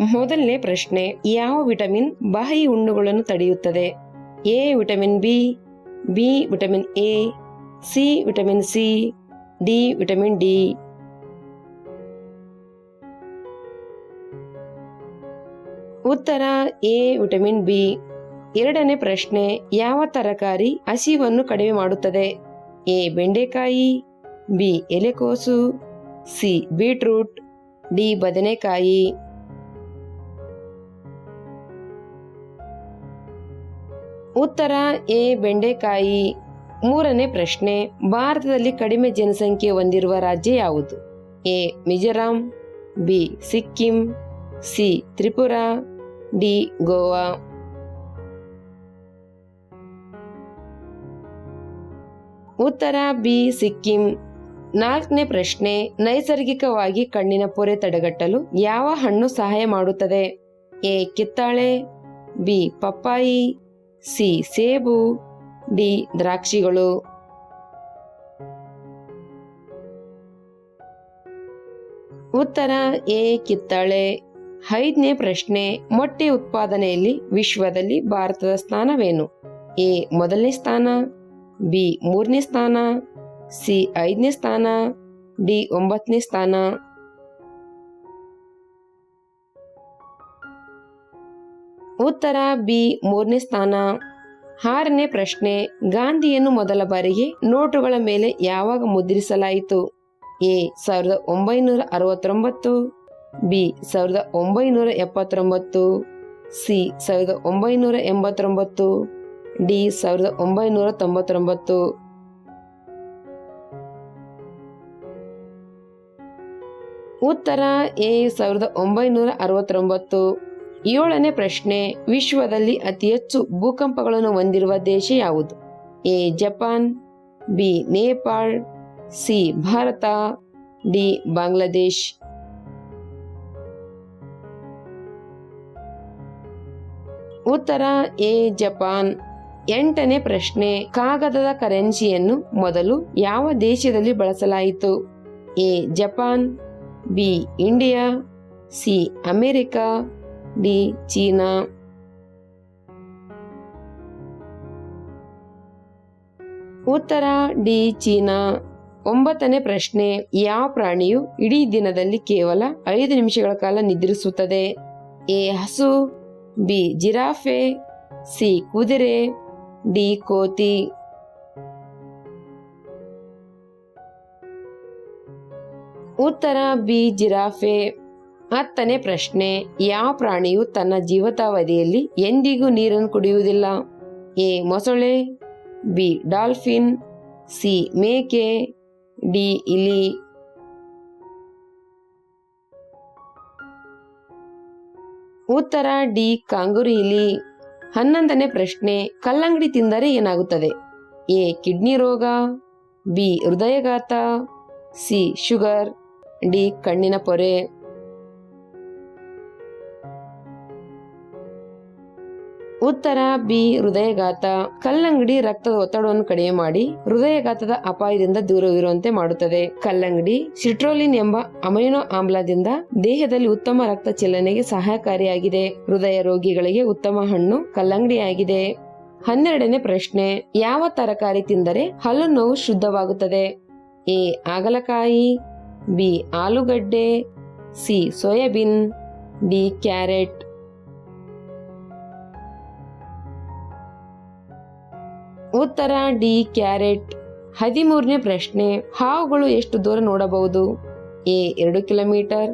ಮೊದಲನೇ ಪ್ರಶ್ನೆ, ಯಾವ ವಿಟಮಿನ್ ಬಾಯಿ ಹುಣ್ಣುಗಳನ್ನು ತಡೆಯುತ್ತದೆ? A vitamin B B vitamin A, C vitamin C, D vitamin D. ಉತ್ತರ, ಎ ವಿಟಮಿನ್ ಬಿ. ಎರಡನೇ ಪ್ರಶ್ನೆ, ಯಾವ ತರಕಾರಿ ಹಸಿವನ್ನು ಕಡಿಮೆ ಮಾಡುತ್ತದೆ? ಎ ಬೆಂಡೆಕಾಯಿ, ಬಿ ಎಲೆಕೋಸು, ಸಿ ಬೀಟ್ರೂಟ್, ಡಿ ಬದನೆಕಾಯಿ. ಉತ್ತರ ಎ, ಬೆಂಡೆಕಾಯಿ. ಮೂರನೇ ಪ್ರಶ್ನೆ, ಭಾರತದಲ್ಲಿ ಕಡಿಮೆ ಜನಸಂಖ್ಯೆ ಹೊಂದಿರುವ ರಾಜ್ಯ ಯಾವುದು? A, Mizoram, B, Sikkim, C, Tripura, D, Goa. ಉತ್ತರ ಬಿ, ಸಿಕ್ಕಿಂ. ನಾಲ್ಕನೇ ಪ್ರಶ್ನೆ, ನೈಸರ್ಗಿಕವಾಗಿ ಕಣ್ಣಿನ ಪೊರೆ ತಡೆಗಟ್ಟಲು ಯಾವ ಹಣ್ಣು ಸಹಾಯ ಮಾಡುತ್ತದೆ? ಎ, ಕಿತ್ತಾಳೆ, ಬಿ, ಪಪ್ಪಾಯಿ ಸಿ ಸೇಬು, ಡಿ ದ್ರಾಕ್ಷಿಗಳು. ಉತ್ತರ, ಎ ಕಿತ್ತಳೆ. ಐದನೇ ಪ್ರಶ್ನೆ, ಮೊಟ್ಟೆ ಉತ್ಪಾದನೆಯಲ್ಲಿ ವಿಶ್ವದಲ್ಲಿ ಭಾರತದ ಸ್ಥಾನವೇನು? ಎ, ಮೊದಲನೇ ಸ್ಥಾನ. ಬಿ, ಮೂರನೇ ಸ್ಥಾನ. ಸಿ, ಐದನೇ ಸ್ಥಾನ. ಡಿ, ಒಂಬತ್ತನೇ ಸ್ಥಾನ. ಉತ್ತರ ಬಿ ಮೂರನೇ ಸ್ಥಾನ. ಆರನೇ ಪ್ರಶ್ನೆ, ಗಾಂಧಿಯನ್ನು ಮೊದಲ ಬಾರಿಗೆ ನೋಟುಗಳ ಮೇಲೆ ಯಾವಾಗ ಮುದ್ರಿಸಲಾಯಿತು? ಎ, ಸಾವಿರದ ಒಂಬೈನೂರ ಅರವತ್ತೊಂಬತ್ತು, ಬಿ, ಸಾವಿರದ ಒಂಬೈನೂರ ಎಪ್ಪತ್ತೊಂಬತ್ತು, ಸಿ, ಸಾವಿರದ ಒಂಬೈನೂರ ಎಂಬತ್ತೊಂಬತ್ತು, ಡಿ, ಸಾವಿರದ ಒಂಬೈನೂರ ತೊಂಬತ್ತೊಂಬತ್ತು. ಉತ್ತರ ಎ, ಸಾವಿರದ ಒಂಬೈನೂರ ಅರವತ್ತೊಂಬತ್ತು ಏಳನೇ ಪ್ರಶ್ನೆ, ವಿಶ್ವದಲ್ಲಿ ಅತಿ ಹೆಚ್ಚು ಭೂಕಂಪಗಳನ್ನು ಹೊಂದಿರುವ ದೇಶ ಯಾವುದು? A, Japan, B, Nepal, C, Bharat, D, Bangladesh. ಉತ್ತರ, ಎ, ಜಪಾನ್. ಎಂಟನೇ ಪ್ರಶ್ನೆ, ಕಾಗದದ ಕರೆನ್ಸಿಯನ್ನು ಮೊದಲು ಯಾವ ದೇಶದಲ್ಲಿ ಬಳಸಲಾಯಿತು? A, Japan, B, India, C, America D, China. ಉತ್ತರ, ಡಿ, ಚೀನಾ. ಒಂಬತ್ತನೇ ಪ್ರಶ್ನೆ, ಯಾವ ಪ್ರಾಣಿಯು ಇಡೀ ದಿನದಲ್ಲಿ ಕೇವಲ ಐದು ನಿಮಿಷಗಳ ಕಾಲ ನಿದ್ರಿಸುತ್ತದೆ? ಎ, ಹಸು. ಬಿ, ಜಿರಾಫೆ. ಸಿ, ಕುದುರೆ. ಡಿ, ಕೋತಿ. ಉತ್ತರ, ಬಿ, ಜಿರಾಫೆ. ಹತ್ತನೇ ಪ್ರಶ್ನೆ, ಯಾವ ಪ್ರಾಣಿಯು ತನ್ನ ಜೀವಿತಾವಧಿಯಲ್ಲಿ ಎಂದಿಗೂ ನೀರನ್ನು ಕುಡಿಯುವುದಿಲ್ಲ? ಎ, ಮೊಸಳೆ, ಬಿ, ಡಾಲ್ಫಿನ್, ಸಿ, ಮೇಕೆ, ಡಿ, ಇಲಿ. ಉತ್ತರ, ಡಿ, ಕಾಂಗುರಿ ಇಲಿ. ಹನ್ನೊಂದನೇ ಪ್ರಶ್ನೆ, ಕಲ್ಲಂಗಡಿ ತಿಂದರೆ ಏನಾಗುತ್ತದೆ? ಎ, ಕಿಡ್ನಿ ರೋಗ, ಬಿ, ಹೃದಯಘಾತ, ಸಿ, ಶುಗರ್, ಡಿ, ಕಣ್ಣಿನ ಪೊರೆ. ಉತ್ತರ ಬಿ, ಹೃದಯಘಾತ. ಕಲ್ಲಂಗಡಿ ರಕ್ತದ ಒತ್ತಡವನ್ನು ಕಡಿಮೆ ಮಾಡಿ ಹೃದಯಘಾತದ ಅಪಾಯದಿಂದ ದೂರವಿರುವಂತೆ ಮಾಡುತ್ತದೆ. ಕಲ್ಲಂಗಡಿ, ಸಿಟ್ರೋಲಿನ್ ಎಂಬ ಅಮೈನೋ ಆಮ್ಲದಿಂದ ದೇಹದಲ್ಲಿ ಉತ್ತಮ ರಕ್ತ ಚಲನೆಗೆ ಸಹಕಾರಿಯಾಗಿದೆ. ಹೃದಯ ರೋಗಿಗಳಿಗೆ ಉತ್ತಮ ಹಣ್ಣು ಕಲ್ಲಂಗಡಿಯಾಗಿದೆ. ಹನ್ನೆರಡನೇ ಪ್ರಶ್ನೆ, ಯಾವ ತರಕಾರಿ ತಿಂದರೆ ಹಲ್ಲು ನೋವು ಶುದ್ಧವಾಗುತ್ತದೆ? ಎ ಆಗಲಕಾಯಿ ಬಿ, ಆಲೂಗಡ್ಡೆ, ಸಿ, ಸೋಯಾಬೀನ್, ಡಿ, ಕ್ಯಾರೆಟ್. ಉತ್ತರ ಡಿ ಕ್ಯಾರೆಟ್. ಹದಿಮೂರನೇ ಪ್ರಶ್ನೆ, ಹಾವುಗಳು ಎಷ್ಟು ದೂರ ನೋಡಬಹುದು? ಎ, ಎರಡು ಕಿಲೋಮೀಟರ್,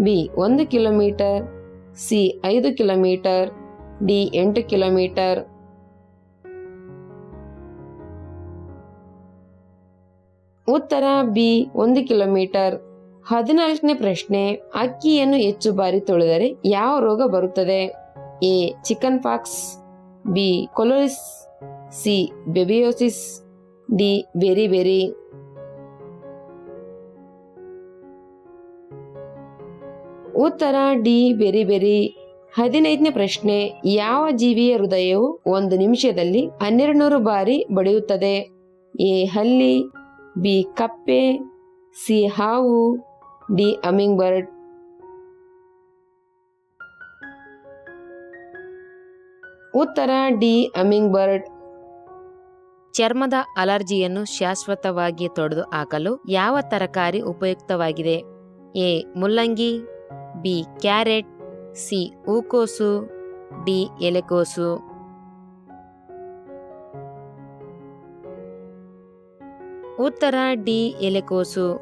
ಬಿ, ಒಂದು ಕಿಲೋಮೀಟರ್, ಸಿ, ಐದು ಕಿಲೋಮೀಟರ್, ಡಿ, ಎಂಟು ಕಿಲೋಮೀಟರ್. ಉತ್ತರ ಬಿ, ಒಂದು ಕಿಲೋಮೀಟರ್. ಹದಿನಾಲ್ಕನೇ ಪ್ರಶ್ನೆ, ಅಕ್ಕಿಯನ್ನು ಹೆಚ್ಚು ಬಾರಿ ತೊಳೆದರೆ ಯಾವ ರೋಗ ಬರುತ್ತದೆ? ಎ, ಚಿಕನ್ ಪಾಕ್ಸ್, ಬಿ ಕೊಲೋರಿಸ್ ಸಿ ಬೆಬಿಯೋಸಿಸ್ ಡಿ ಬೆರಿ ಬೆರಿ ಉತ್ತರ ಡಿ ಬೆರಿ ಬೆರಿ ಹದಿನೈದನೇ ಪ್ರಶ್ನೆ, ಯಾವ ಜೀವಿಯ ಹೃದಯವು ಒಂದು ನಿಮಿಷದಲ್ಲಿ ಹನ್ನೆರಡು ನೂರು ಬಾರಿ ಬಡಿಯುತ್ತದೆ? ಎ, ಹಲ್ಲಿ, ಬಿ, ಕಪ್ಪೆ, ಸಿ, ಹಾವು, ಡಿ ಅಮಿಂಗ್ ಬರ್ಡ್ ಉತ್ತರ ಡಿ ಅಮಿಂಗ್ ಬರ್ಡ್ ಚರ್ಮದ ಅಲರ್ಜಿಯನ್ನು ಶಾಶ್ವತವಾಗಿ ತೊಡೆದು ಹಾಕಲು ಯಾವ ತರಕಾರಿ ಉಪಯುಕ್ತವಾಗಿದೆ? ಎ. ಮುಲ್ಲಂಗಿ, ಬಿ. Carrot, C. ಹೂಕೋಸು, ಡಿ. ಎಲೆಕೋಸು. ಉತ್ತರ, ಡಿ. ಎಲೆಕೋಸು.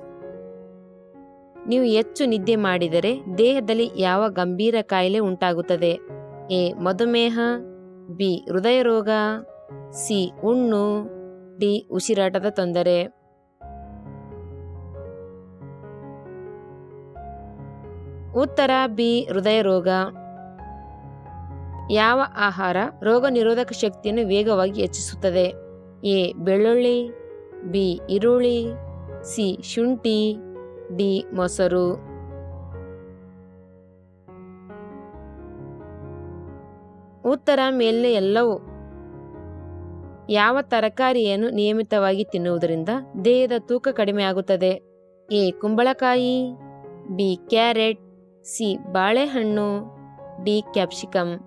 ನೀವು ಹೆಚ್ಚು ನಿದ್ದೆ ಮಾಡಿದರೆ ದೇಹದಲ್ಲಿ ಯಾವ ಗಂಭೀರ ಕಾಯಿಲೆ ಉಂಟಾಗುತ್ತದೆ? ಎ. ಮಧುಮೇಹ, ಬಿ. ಹೃದಯ ರೋಗ ಸಿ. ಉಣ್ಣು. ಡಿ. ಉಸಿರಾಟದ ತೊಂದರೆ. ಉತ್ತರ ಬಿ. ಹೃದಯ ರೋಗ. ಯಾವ ಆಹಾರ ರೋಗ ನಿರೋಧಕ ಶಕ್ತಿಯನ್ನು ವೇಗವಾಗಿ ಹೆಚ್ಚಿಸುತ್ತದೆ? ಎ. ಬೆಳ್ಳುಳ್ಳಿ. ಬಿ. ಈರುಳ್ಳಿ. ಸಿ. ಶುಂಠಿ. ಡಿ. ಮೊಸರು. ಉತ್ತರ ಮೇಲಿನ ಎಲ್ಲವೂ ಯಾವ ತರಕಾರಿಯನ್ನು ನಿಯಮಿತವಾಗಿ ತಿನ್ನುವುದರಿಂದ ದೇಹದ ತೂಕ ಕಡಿಮೆ ಆಗುತ್ತದೆ? ಎ. ಕುಂಬಳಕಾಯಿ, ಬಿ. Carrot, C. ಬಾಳೆಹಣ್ಣು, ಡಿ. ಕ್ಯಾಪ್ಸಿಕಮ್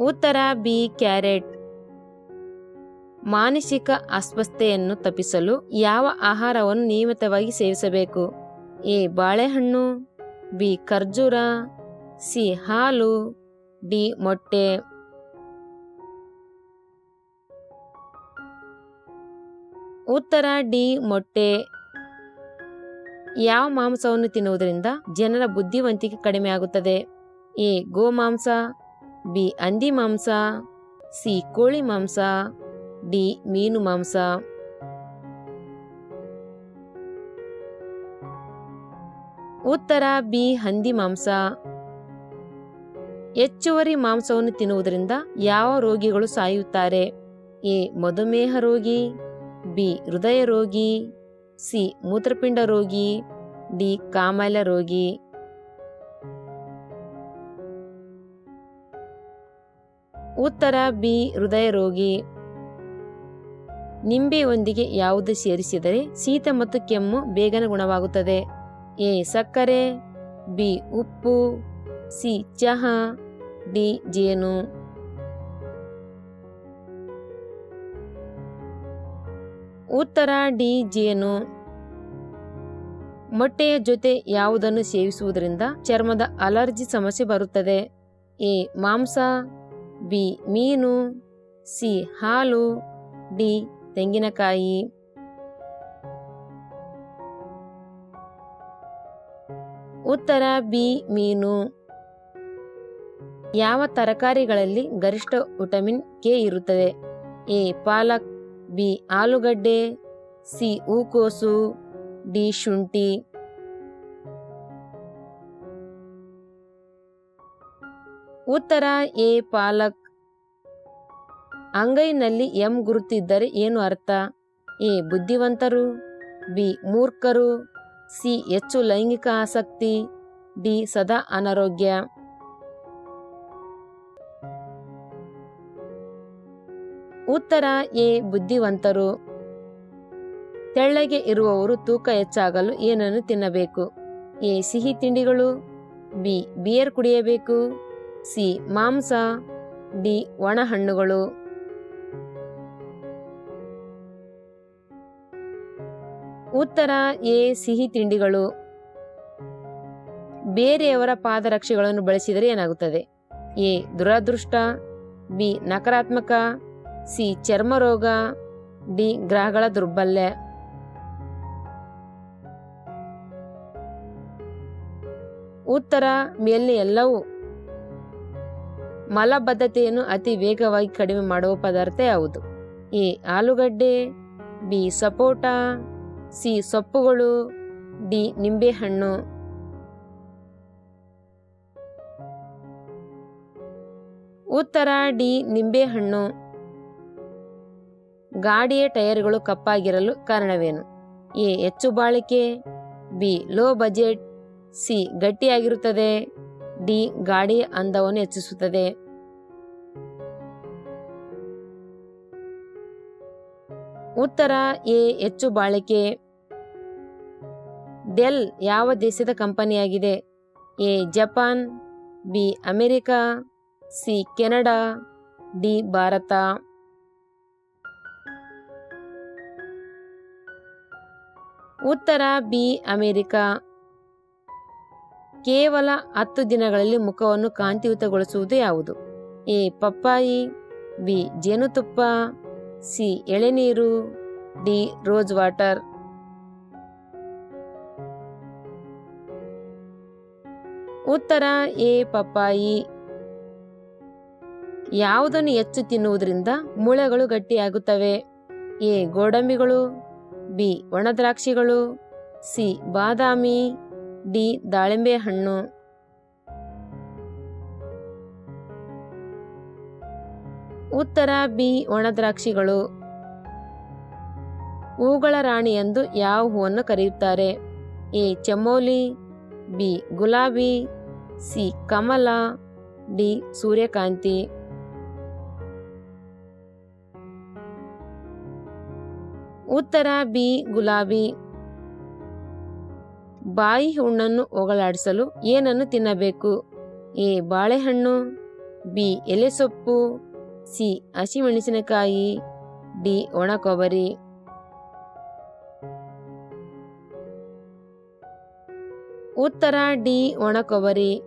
ಉತ್ತರ, ಬಿ. ಕ್ಯಾರೆಟ್. ಮಾನಸಿಕ ಅಸ್ವಸ್ಥತೆಯನ್ನು ತಪ್ಪಿಸಲು ಯಾವ ಆಹಾರವನ್ನು ನಿಯಮಿತವಾಗಿ ಸೇವಿಸಬೇಕು? ಎ. ಬಾಳೆಹಣ್ಣು, ಬಿ. ಖರ್ಜೂರ, ಸಿ. ಹಾಲು ಡಿ ಮೊಟ್ಟೆ. ಉತ್ತರ ಡಿ ಮೊಟ್ಟೆ. ಯಾವ ಮಾಂಸವನ್ನು ತಿನ್ನುವುದರಿಂದ ಜನರ ಬುದ್ಧಿವಂತಿಕೆ ಕಡಿಮೆ ಆಗುತ್ತದೆ? ಎ. ಗೋಮಾಂಸ, ಬಿ. ಹಂದಿ ಮಾಂಸ, ಸಿ. ಕೋಳಿ ಮಾಂಸ, ಡಿ. ಮೀನು ಮಾಂಸ. ಉತ್ತರ ಬಿ. ಹಂದಿ ಮಾಂಸ. ಹೆಚ್ಚುವರಿ ಮಾಂಸವನ್ನು ತಿನ್ನುವುದರಿಂದ ಯಾವ ರೋಗಿಗಳು ಸಾಯುತ್ತಾರೆ? ಎ. ಮಧುಮೇಹ ರೋಗಿ, ಬಿ. ಹೃದಯ ರೋಗಿ, ಸಿ. ಮೂತ್ರಪಿಂಡ ರೋಗಿ, ಡಿ. ಕಾಮಾಲ ರೋಗಿ. ಉತ್ತರ, ಬಿ. ಹೃದಯ ರೋಗಿ. ನಿಂಬೆಯೊಂದಿಗೆ ಯಾವುದು ಸೇರಿಸಿದರೆ ಶೀತ ಮತ್ತು ಕೆಮ್ಮು ಬೇಗನೆ ಗುಣವಾಗುತ್ತದೆ. ಎ. ಸಕ್ಕರೆ, ಬಿ. ಉಪ್ಪು, ಸಿ. ಚಹಾ. ಡಿ ಜೇನು ಉತ್ತರ ಡಿ ಜೇನು ಮೊಟ್ಟೆಯ ಜೊತೆ ಯಾವುದನ್ನು ಸೇವಿಸುವುದರಿಂದ ಚರ್ಮದ ಅಲರ್ಜಿ ಸಮಸ್ಯೆ ಬರುತ್ತದೆ. ಎ, ಮಾಂಸ, ಬಿ, ಮೀನು, ಸಿ, ಹಾಲು, ಡಿ, ತೆಂಗಿನಕಾಯಿ. ಉತ್ತರ ಬಿ, ಮೀನು. ಯಾವ ತರಕಾರಿಗಳಲ್ಲಿ ಗರಿಷ್ಠ ವಿಟಮಿನ್ ಕೆ ಇರುತ್ತದೆ? ಎ. ಪಾಲಕ್, ಬಿ. ಆಲೂಗಡ್ಡೆ, ಸಿ. ಹೂಕೋಸು, ಡಿ. ಶುಂಠಿ. ಉತ್ತರ, ಎ. ಪಾಲಕ್. ಅಂಗೈನಲ್ಲಿ ಎಂ ಗುರುತಿದ್ದರೆ ಏನು ಅರ್ಥ? ಎ. ಬುದ್ಧಿವಂತರು, ಬಿ. ಮೂರ್ಖರು, ಸಿ. ಹೆಚ್ಚು ಲೈಂಗಿಕ ಆಸಕ್ತಿ, ಡಿ. ಸದಾ ಅನಾರೋಗ್ಯ. ಉತ್ತರ ಎ ಬುದ್ಧಿವಂತರು. ತೆಳ್ಳಗೆ ಇರುವವರು ತೂಕ ಹೆಚ್ಚಾಗಲು ಏನನ್ನು ತಿನ್ನಬೇಕು? ಎ, ಸಿಹಿ ತಿಂಡಿಗಳು. ಬಿ, ಬಿಯರ್ ಕುಡಿಯಬೇಕು. ಸಿ, ಮಾಂಸ. ಡಿ, ಒಣ ಹಣ್ಣುಗಳು. ಉತ್ತರ, ಎ, ಸಿಹಿ ತಿಂಡಿಗಳು. ಬೇರೆಯವರ ಪಾದರಕ್ಷೆಗಳನ್ನು ಬಳಸಿದರೆ ಏನಾಗುತ್ತದೆ? ಎ, ದುರದೃಷ್ಟ. ಬಿ, ನಕಾರಾತ್ಮಕ. ಸಿ ಚರ್ಮ ರೋಗ ಡಿ ಗ್ರಹಗಳ ದುರ್ಬಲ್ಯ. ಉತ್ತರ ಮೇಲಿನ ಎಲ್ಲವೂ ಮಲಬದ್ಧತೆಯನ್ನು ಅತಿ ವೇಗವಾಗಿ ಕಡಿಮೆ ಮಾಡುವ ಪದಾರ್ಥ ಯಾವುದು? ಎ, ಆಲೂಗಡ್ಡೆ, ಬಿ, ಸಪೋಟ, ಸಿ, ಸೊಪ್ಪುಗಳು, ಡಿ, ನಿಂಬೆಹಣ್ಣು. ಉತ್ತರ, ಡಿ, ನಿಂಬೆಹಣ್ಣು. ಗಾಡಿಯ ಟೈರ್ಗಳು ಕಪ್ಪಾಗಿರಲು ಕಾರಣವೇನು? ಎ, ಹೆಚ್ಚು ಬಾಳಿಕೆ, ಬಿ, ಲೋ ಬಜೆಟ್, ಸಿ, ಗಟ್ಟಿಯಾಗಿರುತ್ತದೆ, ಡಿ, ಗಾಡಿ ಅಂದವನ್ನು ಹೆಚ್ಚಿಸುತ್ತದೆ. ಉತ್ತರ, ಎ, ಹೆಚ್ಚು ಬಾಳಿಕೆ. ಡೆಲ್ ಯಾವ ದೇಶದ ಕಂಪನಿಯಾಗಿದೆ? A, Japan, B, America, C, Canada, D, Bharat. ಉತ್ತರ ಬಿ, ಅಮೆರಿಕ. ಕೇವಲ ಹತ್ತು ದಿನಗಳಲ್ಲಿ ಮುಖವನ್ನು ಕಾಂತಿಯುತಗೊಳಿಸುವುದು ಯಾವುದು? ಎ, ಪಪ್ಪಾಯಿ, ಬಿ, ಜೇನುತುಪ್ಪ, ಸಿ, ಎಳೆನೀರು, ಡಿ ರೋಜ್ ವಾಟರ್. ಉತ್ತರ ಎ, ಪಪ್ಪಾಯಿ. ಯಾವುದನ್ನು ಹೆಚ್ಚು ತಿನ್ನುವುದರಿಂದ ಮೂಳೆಗಳು ಗಟ್ಟಿಯಾಗುತ್ತವೆ? ಎ, ಗೋಡಂಬಿಗಳು. ಬಿ. ಒಣದ್ರಾಕ್ಷಿಗಳು, ಸಿ. ಬಾದಾಮಿ, ಡಿ. ದಾಳಿಂಬೆ ಹಣ್ಣು ಉತ್ತರ ಬಿ. ಒಣದ್ರಾಕ್ಷಿಗಳು. ಹೂಗಳ ರಾಣಿ ಎಂದು ಯಾವ ಹೂವನ್ನು ಕರೆಯುತ್ತಾರೆ. ಎ. ಚಮೋಲಿ, ಬಿ. ಗುಲಾಬಿ, ಸಿ. ಕಮಲ, ಡಿ. ಸೂರ್ಯಕಾಂತಿ. ಉತ್ತರ ಬಿ, ಗುಲಾಬಿ. ಬಾಯಿ ಹುಣ್ಣನ್ನು ಹೋಗಲಾಡಿಸಲು ಏನನ್ನು ತಿನ್ನಬೇಕು? ಎ, ಬಾಳೆಹಣ್ಣು. ಬಿ ಎಲೆಸೊಪ್ಪು ಸಿ ಹಸಿಮೆಣಸಿನಕಾಯಿ ಡಿ, ಒಣ ಕೊಬ್ಬರಿ. ಉತ್ತರ ಡಿ, ಒಣ ಕೊಬ್ಬರಿ.